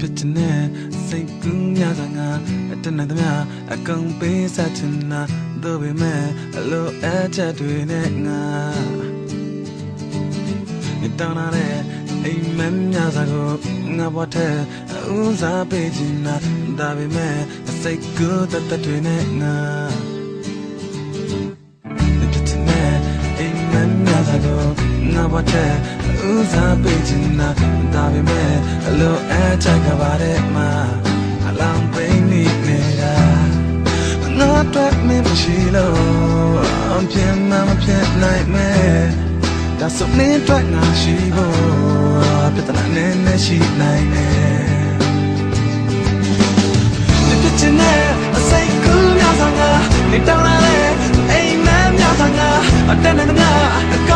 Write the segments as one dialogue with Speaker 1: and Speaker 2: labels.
Speaker 1: ဖြစ်ချင်တဲ့စိတ်ကူးများစွာငါအတနဲ့သမျှအကုန်ပေးစားချင်တာတို့ပေမဲ့အလိုအချက်တွေနဲ့ငါနေတောင်းလာတဲ့အိမ်မက်များစွာကိုငါဘဝထဲဦးစားပေးချင်တာဒါပေမဲ့စိတ်ကူးတတ်တဲ့တွေနဲ့ငါဖြစ်ချင်တဲ့အိမ်မက်များစွာကိုငါဘဝထဲဦးစားပေးချင်တာဒါပေမဲ့ အလိုအချက်ကပါတဲ့မှာအလောင်းပိန်နေနေတာငါတော့မင်းမရှိလို့အပြင်းမမဖြစ်နိုင်မဲ့ဒါဆိုမင်းတော့ငါရှိဖို့ပြဿနာနဲ့နဲ့ရှိနိုင်တယ်ဖြစ်ချင်တဲ့အစိတ်ကူးများစွာငါနေတောင်းလာတဲ့အိမ်မက်များစွာငါအတန်းနဲ့ငါအကော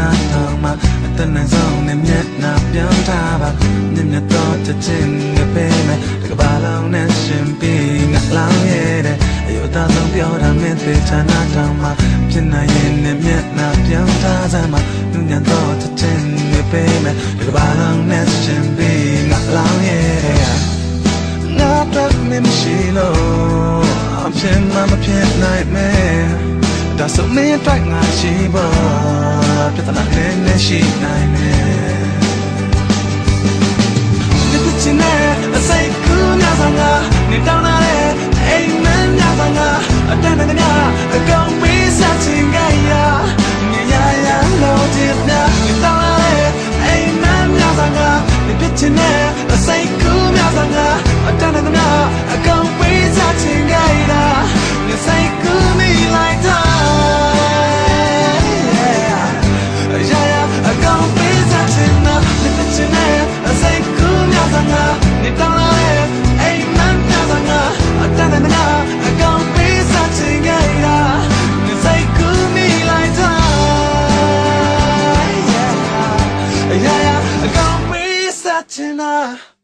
Speaker 1: နာတော်မှာအတန်းဆောင်နဲ့မျက်နှာပြောင်းထားပါမြင်မြတော့ချက်ချင်းငပဲမယ်တကဘာလောင်းနဲ့ရှင်ပြီးငါလောင်းရဲ့တဲ့အယုသားဆုံးပြောတာမင်းသိချာနာတော်မှာဖြစ်နိုင်ရင်နဲ့မျက်နှာပြောင်းထားစမ်းမှာညဉ့်ညတော့ချက်ချင်းငပဲမယ်တကဘာလောင်းနဲ့ရှင်ပြီးငါလောင်းရဲ့တဲ့ငါတော့မင်းရှိလို့အဖြစ်မှမဖြစ်နိုင်မယ်ဒါဆိုမင်းတိုက်ငါရှိပါ ရှိနိုင်မယ်ဒီပြချင်တဲ့အစိတ်ကူးများစွာငါနေတောင်းလာတဲ့အိမ်မက်များစွာငါအတန်းနဲ့ငါ がちな。